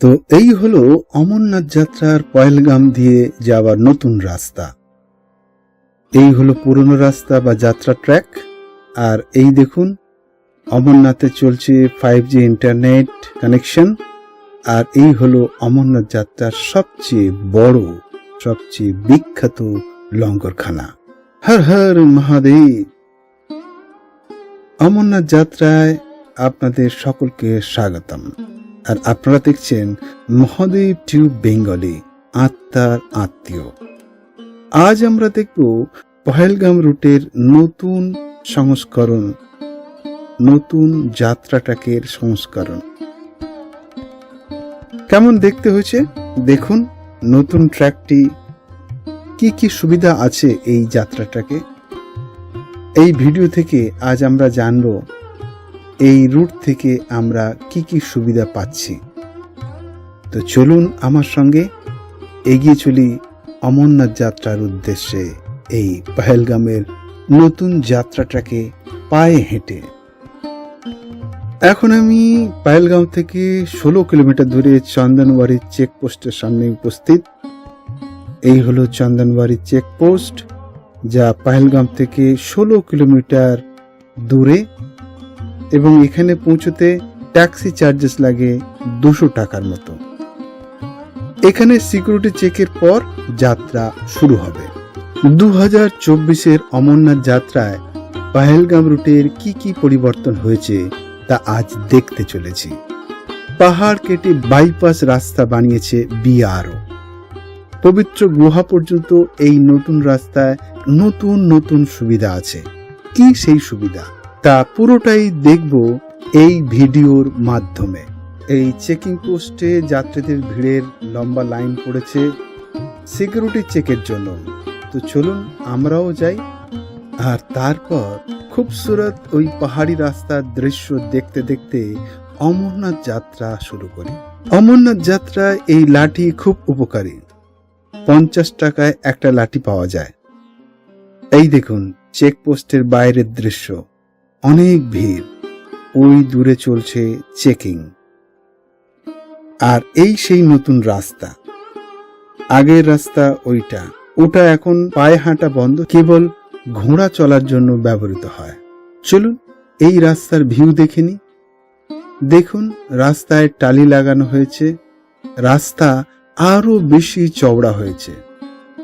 তো এই হলো অমরনাথ যাত্রার পয়েলগাম দিয়ে যাওয়ার নতুন রাস্তা। এই হলো পুরনো রাস্তা বা যাত্রা ট্র্যাক। আর এই দেখুন, অমরনাথে চলছে ফাইভ জি ইন্টারনেট কানেকশন আর এই হলো অমরনাথ যাত্রার সবচেয়ে বড়, সবচেয়ে বিখ্যাত লঙ্গরখানা। হর হর মহাদেব। অমরনাথ যাত্রায় আপনাদের সকলকে স্বাগতম। আর আপনারা দেখছেন মহাদেব টিউব বেঙ্গলি আত্মার আত্মীয়। আজ আমরা দেখব পহেলগাম রুটের নতুন সংস্করণ, নতুন যাত্রা ট্র্যাকের সংস্করণ। কেমন দেখতে হয়েছে? দেখুন, নতুন ট্র্যাকটি কি কি সুবিধা আছে এই যাত্রাটাকে? এই ভিডিও থেকে আজ আমরা জানব এই রুট থেকে আমরা কি কি সুবিধা পাচ্ছি? তো চলুন আমার সঙ্গে এগিয়ে চলি অমরনাথ যাত্রার উদ্দেশ্যে। এই পহেলগামের নতুন যাত্রাটাকে পায়ে হেঁটে। এখন আমি পায়েলগাঁও থেকে ষোলো কিলোমিটার দূরে চন্দনবাড়ির চেকপোস্টের সামনে উপস্থিত। এই হলো চন্দনবাড়ির চেকপোস্ট, যা পাহেলগাম থেকে ষোলো কিলোমিটার দূরে এবং এখানে পৌঁছতে ট্যাক্সি চার্জেস লাগে দুশো টাকার মতো। এখানে সিকিউরিটি চেকের পর যাত্রা শুরু হবে। দু হাজার চব্বিশের অমরনাথ যাত্রায় পাহেলগাম রুটের কি কি পরিবর্তন হয়েছে তা আজ দেখতে চলেছি। পাহাড় কেটে বাইপাস রাস্তা বানিয়েছে বিআরও। পবিত্র গুহা পর্যন্ত এই নতুন রাস্তায় নতুন নতুন সুবিধা আছে। কি সেই সুবিধা? তা পুরোটাই দেখব এই ভিডিওর মাধ্যমে। এই চেকিং পোস্টে যাত্রীদের ভিড়ের লম্বা লাইন পড়েছে সিকিউরিটি চেকের জন্য। তো চলুন আমরাও যাই। আর তারপর খুবসুরত ওই পাহাড়ি রাস্তার দৃশ্য দেখতে দেখতে অমরনাথ যাত্রা শুরু করি। অমরনাথ যাত্রায় এই লাঠি খুব উপকারী। পঞ্চাশ টাকায় একটা লাঠি পাওয়া যায়। এই দেখুন চেকপোস্টের বাইরের দৃশ্য। অনেক ভিড়। ওই দূরে চলছে চেকিং। আর এই সেই নতুন রাস্তা। আগের রাস্তা ওইটা। ওটা এখন পায়ে হাঁটা বন্ধ। কেবল ঘোড়া চলার জন্য ব্যবহৃত হয়। চলুন এই রাস্তার ভিউ দেখে নি দেখুন, রাস্তায় টালি লাগানো হয়েছে। রাস্তা আরও বেশি চওড়া হয়েছে।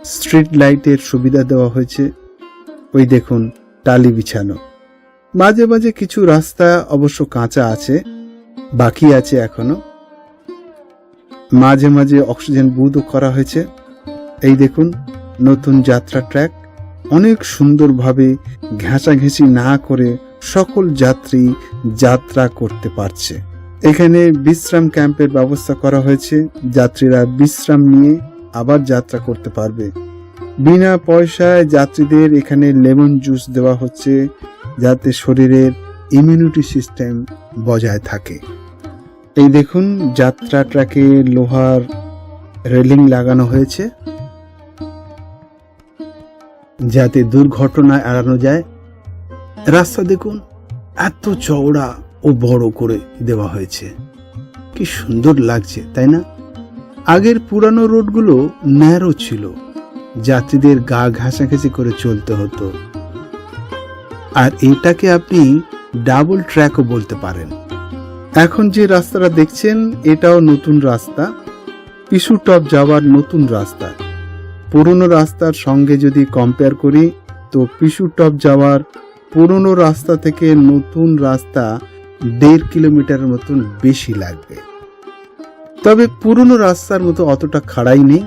স্ট্রিট লাইটের সুবিধা দেওয়া হয়েছে। ওই দেখুন, টালি বিছানো। মাঝে মাঝে কিছু রাস্তা অবশ্য কাঁচা আছে, বাকি আছে এখনও। মাঝে মাঝে অক্সিজেন বুথও করা হয়েছে। এই দেখুন, নতুন যাত্রা ট্র্যাক। অনেক সুন্দরভাবে ঘেঁষাঘেঁষি না করে সকল যাত্রী যাত্রা করতে পারছে। এখানে বিশ্রাম ক্যাম্পের ব্যবস্থা করা হয়েছে। যাত্রীরা বিশ্রাম নিয়ে আবার যাত্রা করতে পারবে। বিনা পয়সায় যাত্রীদের এখানে লেমন জুস দেওয়া হচ্ছে। যাতে শরীরের ইমিউনিটি সিস্টেম বজায় থাকে। এই দেখুন, যাত্রা ট্র্যাকে লোহার রেলিং লাগানো হয়েছে। যাতে দুর্ঘটনা এড়ানো যায়। রাস্তা দেখুন, এত চওড়া ও বড় করে দেওয়া হয়েছে। কি সুন্দর লাগছে, তাই না? আগের পুরানো রোডগুলো ন্যারো ছিল। যাত্রীদের গা ঘাসাঘাসি করে চলতে হতো। আর এটাকে আপনি ডাবল ট্র্যাকও বলতে পারেন। এখন যে রাস্তাটা দেখছেন, এটাও নতুন রাস্তা। টপ যাওয়ার নতুন রাস্তা। পুরনো রাস্তার সঙ্গে যদি কম্পেয়ার করি, তো পিসু টপ যাওয়ার পুরনো রাস্তা থেকে নতুন রাস্তা দেড় কিলোমিটারের মতন বেশি লাগবে। তবে পুরনো রাস্তার মতো অতটা খাড়াই নেই।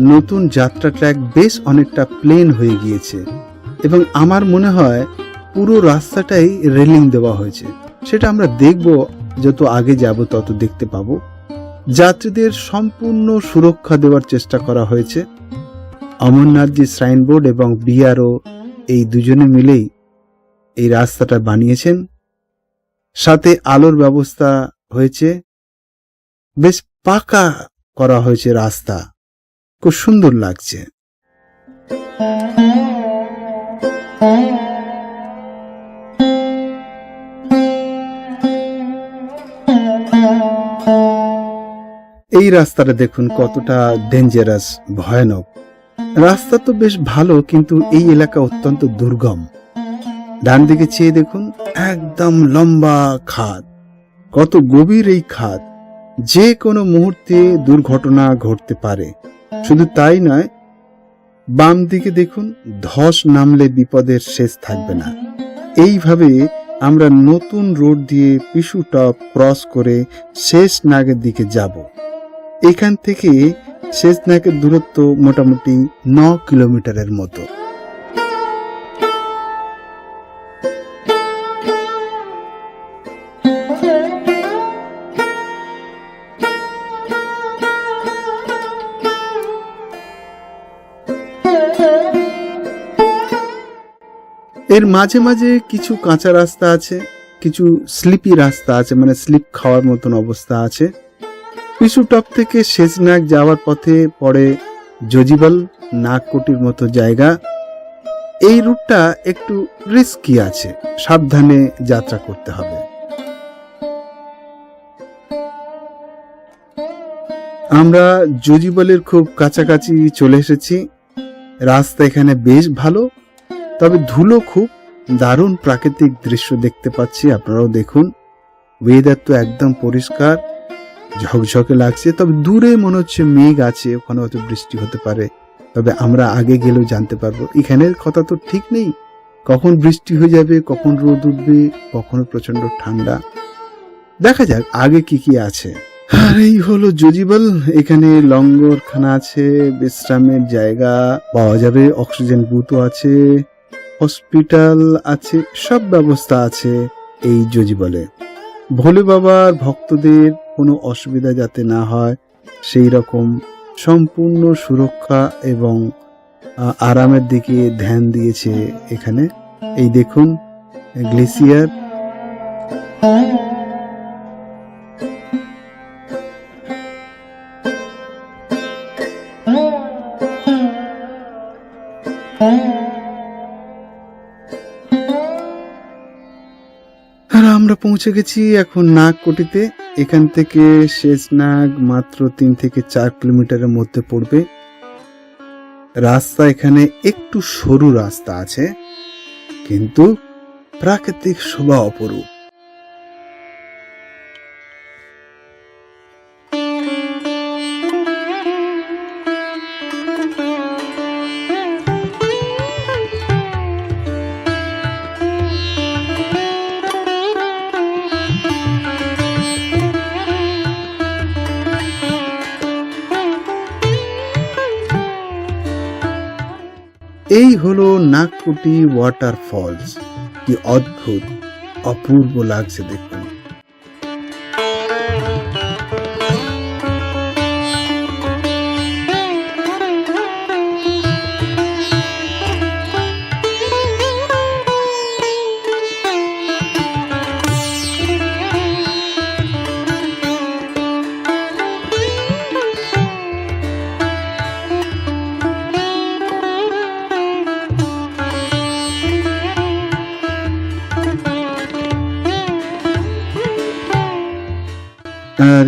নতুন যাত্রা ট্র্যাক বেশ অনেকটা প্লেন হয়ে গিয়েছে। এবং আমার মনে হয় পুরো রাস্তাটাই রেলিং দেওয়া হয়েছে। সেটা আমরা দেখব যত আগে যাব তত দেখতে পাবো। যাত্রীদের সম্পূর্ণ সুরক্ষা দেওয়ার চেষ্টা করা হয়েছে। অমরনাথজি শ্রাইন বোর্ড এবং বিআরও এই দুজনে মিলেই এই রাস্তাটা বানিয়েছেন। সাথে আলোর ব্যবস্থা হয়েছে। বেশ পাকা করা হয়েছে রাস্তা। খুব সুন্দর লাগছে। এই রাস্তাটা দেখুন কতটা ডেঞ্জারাস ভয়ানক। রাস্তা তো বেশ ভালো, কিন্তু এই এলাকা অত্যন্ত দুর্গম। ডান দিকে চেয়ে দেখুন একদম লম্বা খাদ। কত গভীর এই খাদ। যে কোনো মুহূর্তে দুর্ঘটনা ঘটতে পারে। শুধু তাই নয় বাম দিকে দেখুন, ধস নামলে বিপদের শেষ থাকবে না। এইভাবে আমরা নতুন রোড দিয়ে পিসু টপ ক্রস করে শেষ নাগের দিকে যাব। এখান থেকে শেষ নাগের দূরত্ব মোটামুটি ন কিলোমিটারের মতো। এর মাঝে মাঝে কিছু কাঁচা রাস্তা আছে, কিছু স্লিপি রাস্তা আছে মানে স্লিপ খাওয়ার মতন অবস্থা আছে। পিসু টপ থেকে শেষনাগ যাওয়ার পথে পড়ে জজিবল নাগকোটির মতো জায়গা। এই রুটটা একটু রিস্কি আছে, সাবধানে যাত্রা করতে হবে। আমরা জজিবলের খুব কাছাকাছি চলে এসেছি। রাস্তা এখানে বেশ ভালো। তবে ধুলো খুব দারুণ প্রাকৃতিক দৃশ্য দেখতে পাচ্ছি, আপনারাও দেখুন। ওয়েদার তো একদম পরিষ্কার, ঝকঝকে লাগছে, তবে দূরে মনে হচ্ছে মেঘ আছে, ওখানে হয়তো বৃষ্টি হতে পারে। তবে আমরা আগে গেলেও জানতে পারব। এখানের কথা তো ঠিক নেই, কখন বৃষ্টি হয়ে যাবে, কখন রোদ উঠবে, কখনো প্রচণ্ড ঠান্ডা। দেখা যাক আগে কি কি আছে। আর এই হলো জজিবল এখানে লঙ্গরখানা আছে, বিশ্রামের জায়গা পাওয়া যাবে, অক্সিজেন বুথও আছে। হসপিটাল আছে, সব ব্যবস্থা আছে এই জজিবলে ভোলে বাবার ভক্তদের কোনো অসুবিধা যাতে না হয়, সেই রকম সম্পূর্ণ সুরক্ষা এবং আরামের দিকে ধ্যান দিয়েছে এখানে। এই দেখুন, গ্লেসিয়ার। আমরা পৌঁছে গেছি এখন নাগকোটিতে। এখান থেকে শেষ নাগ মাত্র তিন থেকে চার কিলোমিটারের মধ্যে পড়বে। রাস্তা এখানে একটু সরু রাস্তা আছে, কিন্তু প্রাকৃতিক শোভা অপরূপ। হলো নাগপুটি ওয়াটারফলস কি অদ্ভুত অপূর্ব লাগছে দেখুন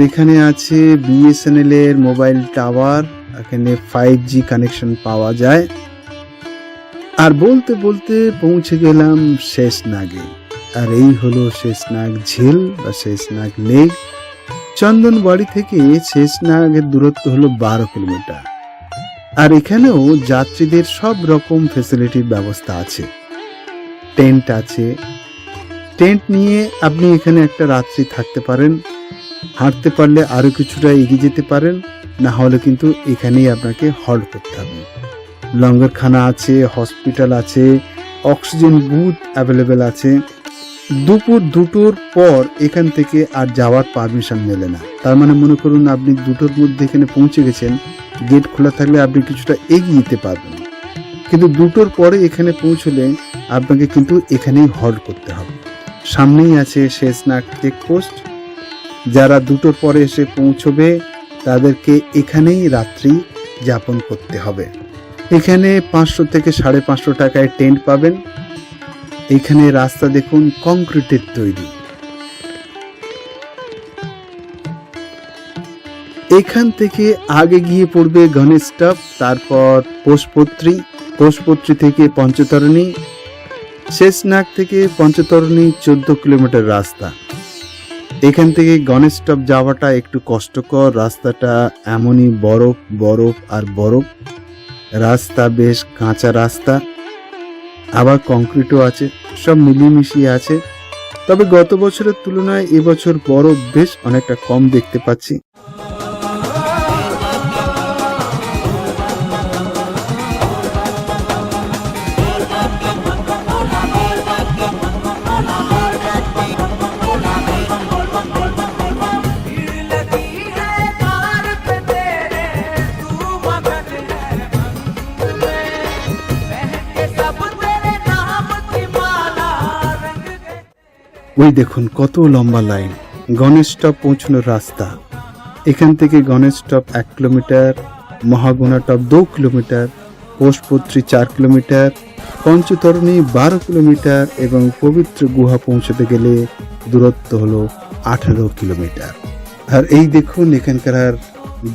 এখানে আছে বিএসএনএল এর মোবাইল টাওয়ার এখানে ফাইভ জি কানেকশন পাওয়া যায়। আর বলতে বলতে পৌঁছে গেলাম শেষ নাগে আর এই হলো শেষনাগ ঝিল বা শেষনাগ লেক। চন্দনবাড়ি থেকে শেষনাগের দূরত্ব হলো বারো কিলোমিটার। আর এখানেও যাত্রীদের সব রকম ফেসিলিটির ব্যবস্থা আছে। টেন্ট আছে। টেন্ট নিয়ে আপনি এখানে একটা রাত্রি থাকতে পারেন। হাঁটতে পারলে আরও কিছুটা এগিয়ে যেতে পারেন, না হলে কিন্তু এখানেই আপনাকে হল্ট করতে হবে। লঙ্গরখানা আছে হসপিটাল আছে অক্সিজেন বুথ অ্যাভেলেবেল আছে। দুপুর দুটোর পর এখান থেকে আর যাওয়ার পারমিশন মেলে না। তার মানে মনে করুন আপনি দুটোর মধ্যে এখানে পৌঁছে গেছেন গেট খোলা থাকলে আপনি কিছুটা এগিয়ে যেতে পারবেন। কিন্তু দুটোর পরে এখানে পৌঁছলে আপনাকে কিন্তু এখানেই হল্ট করতে হবে। সামনেই আছে শেষনাগ চেকপোস্ট যারা দুটোর পরে এসে পৌঁছবে, তাদেরকে এখানেই রাত্রি যাপন করতে হবে। এখানে পাঁচশো থেকে সাড়ে পাঁচশো টাকায় টেন্ট পাবেন। এখানে রাস্তা দেখুন, কংক্রিটের তৈরি। এখান থেকে আগে গিয়ে পড়বে গণেশ স্টপ তারপর পোষপত্রী। পোষপত্রী থেকে পঞ্চতরণী। শেষনাগ থেকে পঞ্চতরণী, চোদ্দ কিলোমিটার রাস্তা। এখান থেকে গণেশ টপ যাওয়াটা একটু কষ্টকর, রাস্তাটা এমনই বরফ বরফ আর বরফ। রাস্তা বেশ কাঁচা রাস্তা। আবার কংক্রিটও আছে, সব মিলিয়ে আছে। তবে গত বছরের তুলনায় এবছর বরফ বেশ অনেকটা কম দেখতে পাচ্ছি। ওই দেখুন কত লম্বা লাইন। গণেশ স্টপ পৌঁছানোর রাস্তা। এখান থেকে গণেশ স্টপ এক কিলোমিটার মহাগুণা টপ দু কিলোমিটার পোষপত্রী চার কিলোমিটার, পঞ্চতরণী বারো কিলোমিটার এবং পবিত্র গুহা পৌঁছতে গেলে দূরত্ব হলো আঠারো কিলোমিটার। আর এই দেখুন এখানকার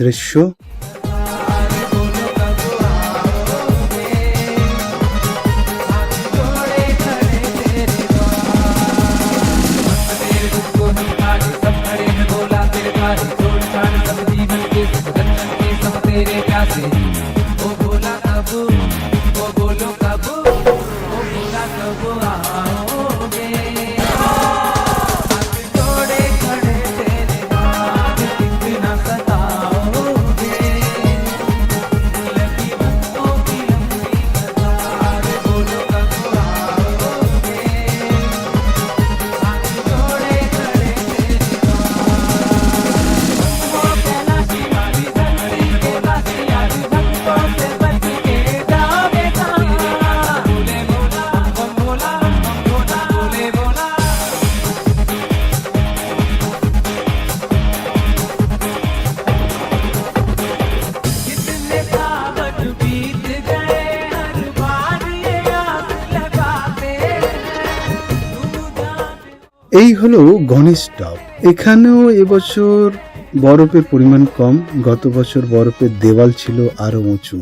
দৃশ্য। it. এই হলো গণেশ টপ এখানেও এবছর বরফের পরিমাণ কম। গত বছর বরফের দেওয়াল ছিল আরও উঁচু।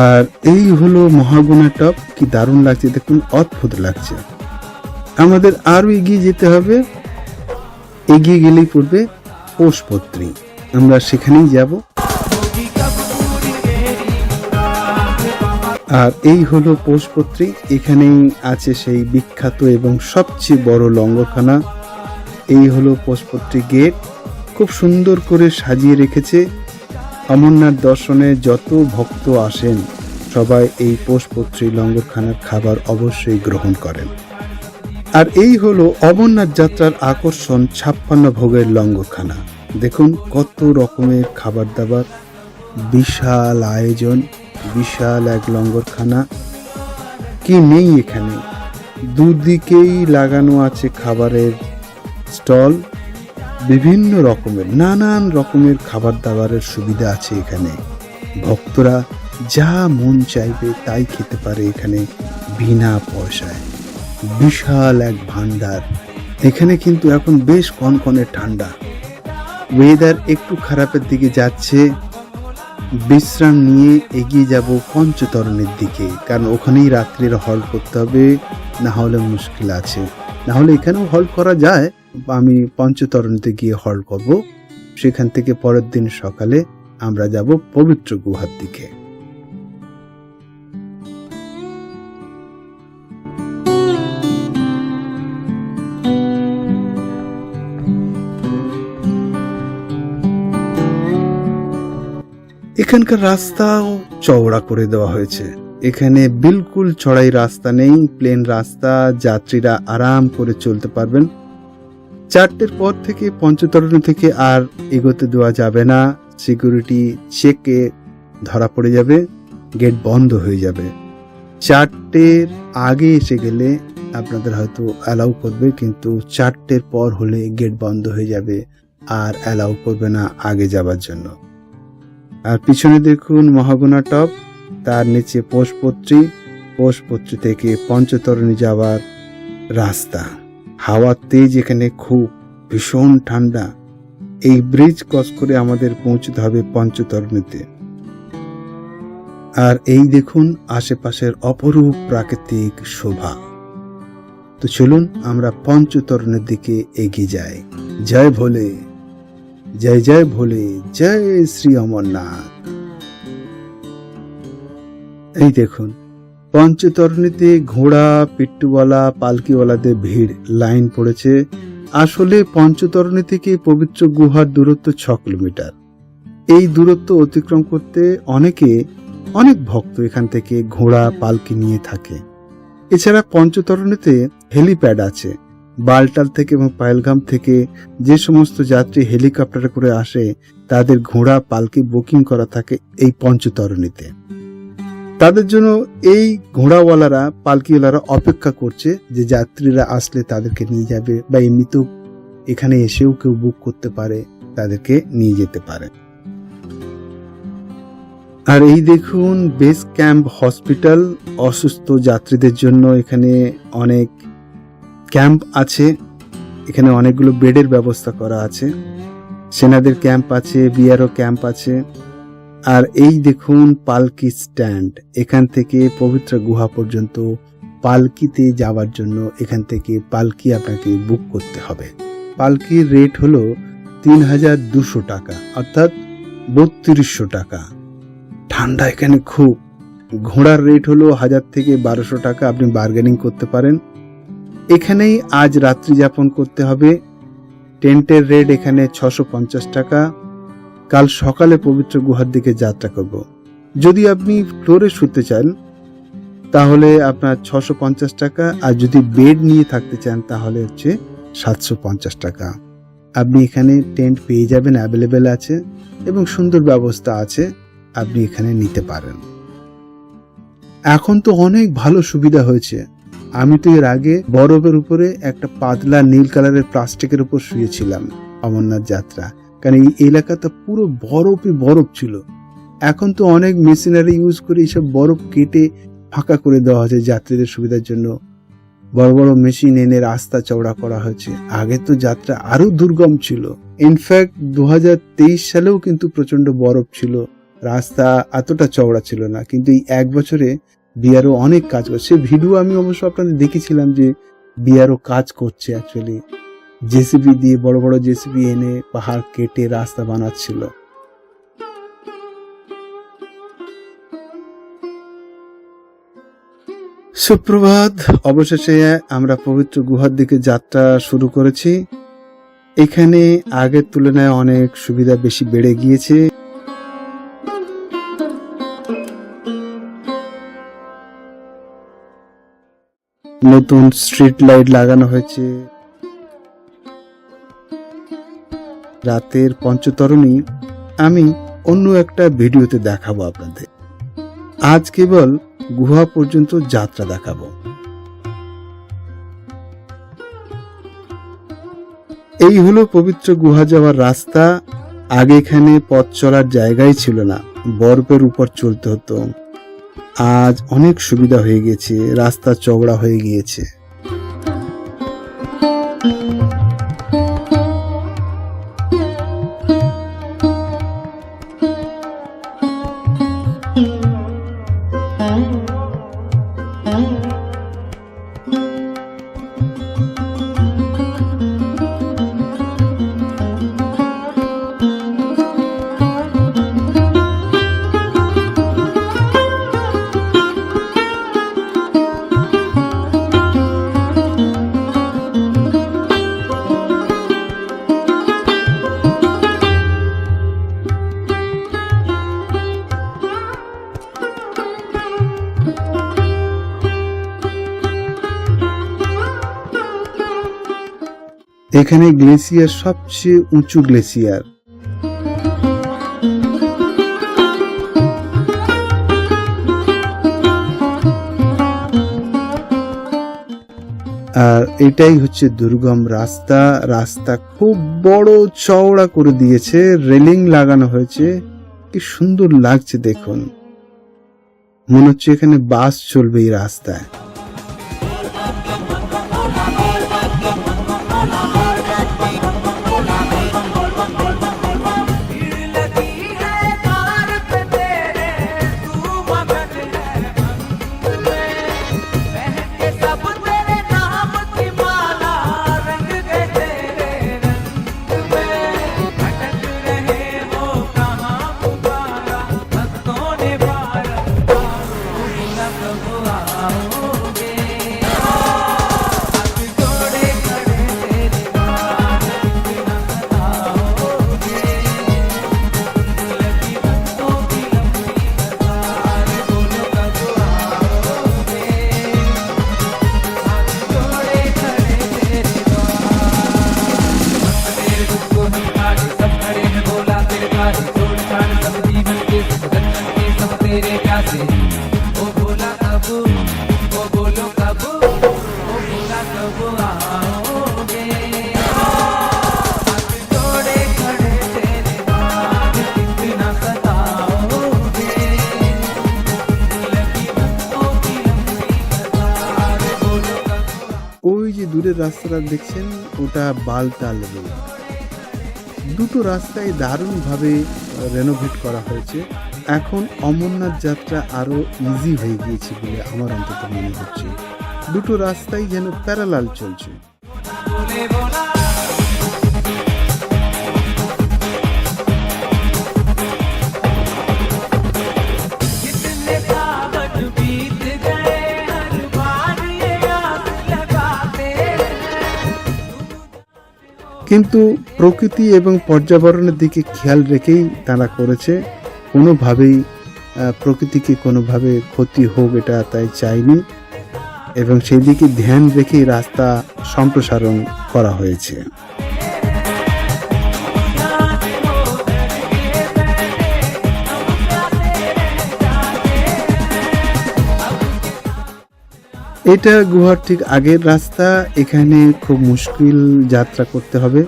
আর এই হলো মহাগুনা টপ কি দারুণ লাগছে, দেখুন, অদ্ভুত লাগছে। আমাদের আরও এগিয়ে যেতে হবে। এগিয়ে গেলেই পড়বে পোষপত্রী। আমরা সেখানেই যাব। আর এই হলো পোষপত্রী। এখানেই আছে সেই বিখ্যাত এবং সবচেয়ে বড় লঙ্গখানা এই হলো পোষপত্রী গেট। খুব সুন্দর করে সাজিয়ে রেখেছে। অমরনাথ দর্শনে যত ভক্ত আসেন, সবাই এই পোষপত্রী লঙ্গরখানার খাবার অবশ্যই গ্রহণ করেন। আর এই হলো অমরনাথ যাত্রার আকর্ষণ ছাপ্পান্ন ভোগের লঙ্গরখানা। দেখুন কত রকমের খাবার দাবার বিশাল আয়োজন, বিশাল এক লঙ্গরখানা। কি নেই এখানে? দুদিকেই লাগানো আছে খাবারের স্টল। বিভিন্ন রকমের, নানান রকমের খাবার দাবারের সুবিধা আছে এখানে। ভক্তরা যা মন চাইবে তাই খেতে পারে এখানে বিনা পয়সায়। বিশাল এক ভান্ডার। এখানে কিন্তু এখন বেশ কনকনে ঠান্ডা। ওয়েদার একটু খারাপের দিকে যাচ্ছে। বিশ্রাম নিয়ে এগিয়ে যাব পঞ্চতরণের দিকে, কারণ ওখানেই রাত্রির হল করতে হবে, না হলে মুশকিল আছে। না হলে এখানেও হল করা যায়। আমি পঞ্চতরণীতে গিয়ে হল করব। সেখান থেকে পরের দিন সকালে আমরা যাব পবিত্র গুহার দিকে। এখানকার রাস্তাও চওড়া করে দেওয়া হয়েছে। এখানে বিলকুল চড়াই রাস্তা নেই, প্লেন রাস্তা, যাত্রীরা আরাম করে চলতে পারবেন। চারটের পর থেকে পঞ্চতরণ থেকে আর এগোতে দেওয়া যাবে না। সিকিউরিটি চেকে ধরা পড়ে যাবে, গেট বন্ধ হয়ে যাবে। চারটের আগে এসে গেলে আপনাদের হয়তো অ্যালাউ করবে, কিন্তু চারটের পর হলে গেট বন্ধ হয়ে যাবে আর অ্যালাউ করবে না আগে যাবার জন্য। আর পিছনে দেখুন মহাগুনা টপ, তার নিচে পোষপত্রী পোষপত্রী থেকে পঞ্চতরণী যাওয়ার রাস্তা। হাওয়ার তেজ এখানে খুব ভীষণ ঠান্ডা। এই ব্রিজ ক্রস করে আমাদের পৌঁছতে হবে পঞ্চতরণীতে। আর এই দেখুন আশেপাশের অপরূপ প্রাকৃতিক শোভা। তো চলুন আমরা পঞ্চতরণের দিকে এগিয়ে যাই। জয় ভোলে। জয় জয় ভোলে, জয় শ্রী অমরনাথ। এই দেখুন, পঞ্চতরণীতে ঘোড়া পিট্টুওয়ালা পালকিওয়ালাদের ভিড়, লাইন পড়েছে। আসলে পঞ্চতরণী থেকে পবিত্র গুহার দূরত্ব ছ কিলোমিটার। এই দূরত্ব অতিক্রম করতে অনেকে, অনেক ভক্ত এখান থেকে ঘোড়া, পালকি নিয়ে থাকে। এছাড়া পঞ্চতরণীতে হেলিপ্যাড আছে। বালটাল থেকে এবং পায়েলগাম থেকে যে সমস্ত যাত্রী হেলিকপ্টারে করে আসে, তাদের ঘোড়া, পালকি বুকিং করা থাকে এই পঞ্চতরণীতে। তাদের জন্য এই ঘোড়াওয়ালারা, পালকিওয়ালারা অপেক্ষা করছে যে যাত্রীরা আসলে তাদেরকে নিয়ে যাবে বা এমনিতেও এখানে এসেও কেউ বুক করতে পারে, তাদেরকে নিয়ে যেতে পারে। আর এই দেখুন, বেস ক্যাম্প হসপিটাল, অসুস্থ যাত্রীদের জন্য এখানে অনেক ক্যাম্প আছে, এখানে অনেকগুলো বেডের ব্যবস্থা করা আছে, সেনাদের ক্যাম্প আছে, বিআরও ক্যাম্প আছে, আর এই দেখুন পালকি স্ট্যান্ড, এখান থেকে পবিত্র গুহা পর্যন্ত পালকিতে যাওয়ার জন্য এখান থেকে পালকি আপনাকে বুক করতে হবে। পালকির রেট হলো তিন হাজার দুশো টাকা, অর্থাৎ বত্রিশশো টাকা। ঠান্ডা এখানে খুব। ঘোড়ার রেট হলো হাজার থেকে বারোশো টাকা, আপনি বার্গেনিং করতে পারেন। এখানেই আজ রাত্রি যাপন করতে হবে। টেন্টের রেট এখানে ছশো পঞ্চাশ টাকা। কাল সকালে পবিত্র গুহার দিকে যাত্রা করব। যদি আপনি ফ্লোরে শুতে চান, তাহলে আপনার ছশো পঞ্চাশ টাকা। আর যদি বেড নিয়ে থাকতে চান, তাহলে হচ্ছে সাতশো পঞ্চাশ টাকা। আপনি এখানে টেন্ট পেয়ে যাবেন, অ্যাভেলেবেল আছে এবং সুন্দর ব্যবস্থা আছে, আপনি এখানে নিতে পারেন। এখন তো অনেক ভালো সুবিধা হয়েছে। আমি তো এর আগে বরফের উপরে একটা পাতলা নীল কালারের প্লাস্টিকের উপর শুয়েছিলাম, অমরনাথ যাত্রা। কারণ এই এলাকাটা পুরো বরফই বরফ ছিল। এখন তো অনেক মেশিনারি ইউজ করে এইসব বরফ কেটে ফাঁকা করে দেওয়া হয়েছে যাত্রীদের সুবিধার জন্য। বড় বড় মেশিন এনে রাস্তা চওড়া করা হয়েছে। আগে তো যাত্রা আরও দুর্গম ছিল। ইনফ্যাক্ট দু হাজার তেইশ সালেও কিন্তু প্রচণ্ড বরফ ছিল। রাস্তা এতটা চওড়া ছিল না। কিন্তু এই এক বছরে বিআরও অনেক কাজ করছে। ভিডিও আমি অবশ্য আপনাদের দেখেছিলাম যে বিআরও কাজ করছে অ্যাকচুয়ালি জেসিবি দিয়ে বড় বড় জেসিবি এনে পাহাড় কেটে রাস্তা বানাচ্ছিল। সুপ্রভাত, অবশেষে আমরা পবিত্র গুহার দিকে যাত্রা শুরু করেছি। এখানে আগের তুলনায় অনেক সুবিধা বেশি বেড়ে গিয়েছে। নতুন স্ট্রিট লাইট লাগানো হয়েছে। রাতের পঞ্চতরণী, আমি অন্য একটা ভিডিওতে দেখাবো আপনাদের। আজ কেবল গুহা পর্যন্ত যাত্রা দেখাবো। এই হলো পবিত্র গুহা যাওয়ার রাস্তা। আগে এখানে পথ চলার জায়গাই ছিল না, বরফের উপর চলতে হতো। আজ অনেক সুবিধা হয়ে গেছে রাস্তা চওড়া হয়ে গিয়েছে। এখানে গ্লেসিয়ার সবচেয়ে উঁচু গ্লেসিয়ার। আর এটাই হচ্ছে দুর্গম রাস্তা। রাস্তা খুব বড় চওড়া করে দিয়েছে, রেলিং লাগানো হয়েছে। কি সুন্দর লাগছে দেখুন। মনে হচ্ছে এখানে বাস চলবে এই রাস্তায়। দেখছেন বালতাল রোড। দুটো রাস্তায় দারুণভাবে রেনোভেট করা হয়েছে। এখন অমরনাথ যাত্রা আরও ইজি হয়ে গিয়েছে বলে আমার অন্তত মনে হচ্ছে। দুটো রাস্তাই যেন প্যারালাল চলছে। কিন্তু প্রকৃতি এবং পর্যাবরণের দিকে খেয়াল রেখেই তারা করেছে। কোনোভাবেই প্রকৃতিকে কোনোভাবে ক্ষতি হোক এটা তাই চাইনি। এবং সেই দিকে ধ্যান রেখেই রাস্তা সম্প্রসারণ করা হয়েছে। এটা গুহার ঠিক আগের রাস্তা, এখানে খুব মুশকিল যাত্রা করতে হবে।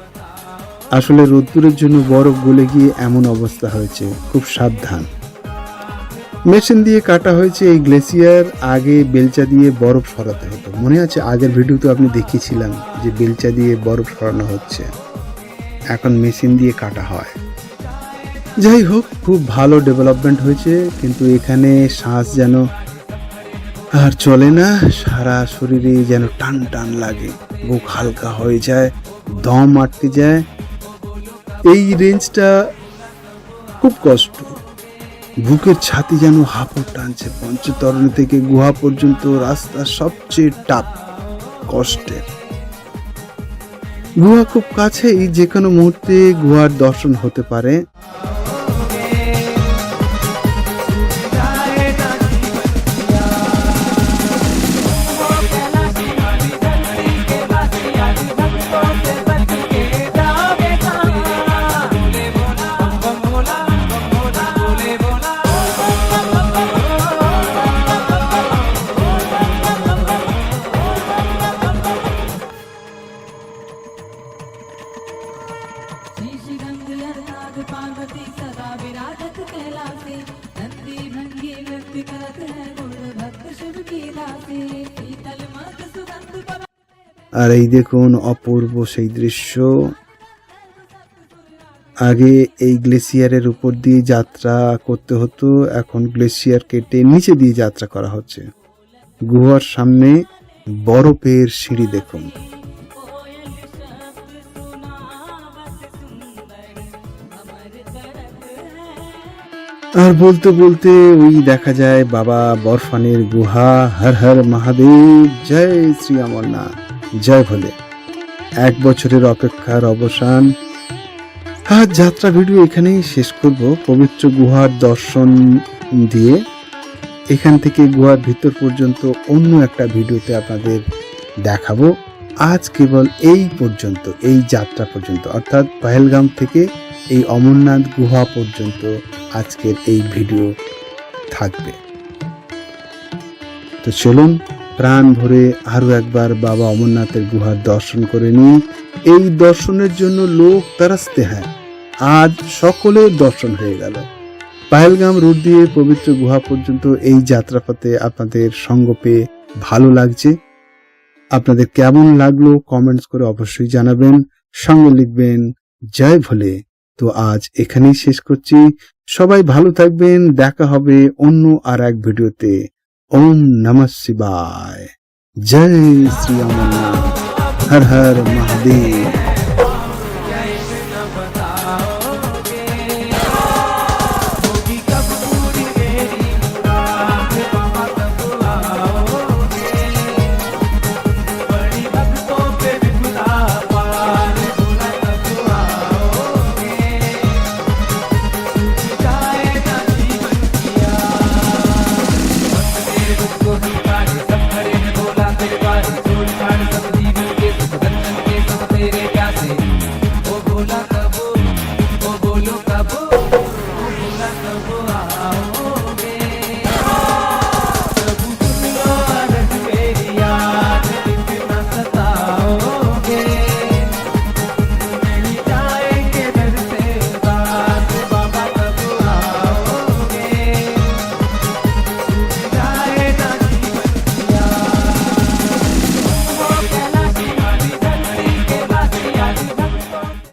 আসলে রোদ্দুরের জন্য বরফ গলে গিয়ে এমন অবস্থা হয়েছে, খুব সাবধান। মেশিন দিয়ে কাটা হয়েছে এই গ্লেসিয়ার, আগে বেলচা দিয়ে বরফ সরাতে হতো। মনে আছে আগের ভিডিওতে আপনি দেখিয়েছিলাম যে বেলচা দিয়ে বরফ সরানো হচ্ছে। এখন মেশিন দিয়ে কাটা হয়। যাই হোক, খুব ভালো ডেভেলপমেন্ট হয়েছে, কিন্তু এখানে শ্বাস যেন আর চলে না, সারা শরীরে যেন টান টান লাগে। বুক হালকা হয়ে যায়, দম আটকে যায়। এই রেঞ্জটা খুব কষ্ট। বুকের ছাতি যেন হাঁপড় টানছে, পঞ্চতরণী থেকে গুহা পর্যন্ত রাস্তা সবচেয়ে টাপ কষ্টের। গুহা খুব কাছেই যে কোনো মুহূর্তে গুহার দর্শন হতে পারে। এই দেখুন অপূর্ব সেই দৃশ্য। আগে এই গ্লেসিয়ারের উপর দিয়ে যাত্রা করতে হতো, এখন গ্লেসিয়ার কেটে নিচে দিয়ে যাত্রা করা হচ্ছে। গুহার সামনে বরফের সিঁড়ি দেখুন। আর বলতে বলতে ওই দেখা যায় বাবা বরফানের গুহা। হর হর মহাদেব, জয় শ্রী অমরনাথ। জয় ভোলে। এক বছরের অপেক্ষার অবসান। আজ যাত্রা ভিডিও এখানেই শেষ করব। পবিত্র গুহার দর্শন দিয়ে। এখান থেকে গুহার ভিতর পর্যন্ত অন্য একটা ভিডিওতে আপনাদের দেখাবো। আজ কেবল এই পর্যন্ত, এই যাত্রা পর্যন্ত। অর্থাৎ পহেলগাম থেকে এই অমরনাথ গুহা পর্যন্ত আজকের এই ভিডিও থাকবে। তো চলুন প্রাণ ভরে আরও একবার বাবা অমরনাথের গুহার দর্শন করে নিই এই দর্শনের জন্য লোক তারাসতে হ্যাঁ আজ সকলের দর্শন হয়ে গেল। পাহেলগাম রুট দিয়ে পবিত্র গুহা পর্যন্ত এই যাত্রাপথে আপনাদের সঙ্গ পেয়ে ভালো লাগছে। আপনাদের কেমন লাগল কমেন্টস করে অবশ্যই জানাবেন। সঙ্গে লিখবেন, জয় ভোলে। তো আজ এখানেই শেষ করছি। সবাই ভালো থাকবেন, দেখা হবে অন্য আর এক ভিডিওতে। ওম নমঃ শিবায় জয় শ্রী অমরনাথ হর হর মহাদেব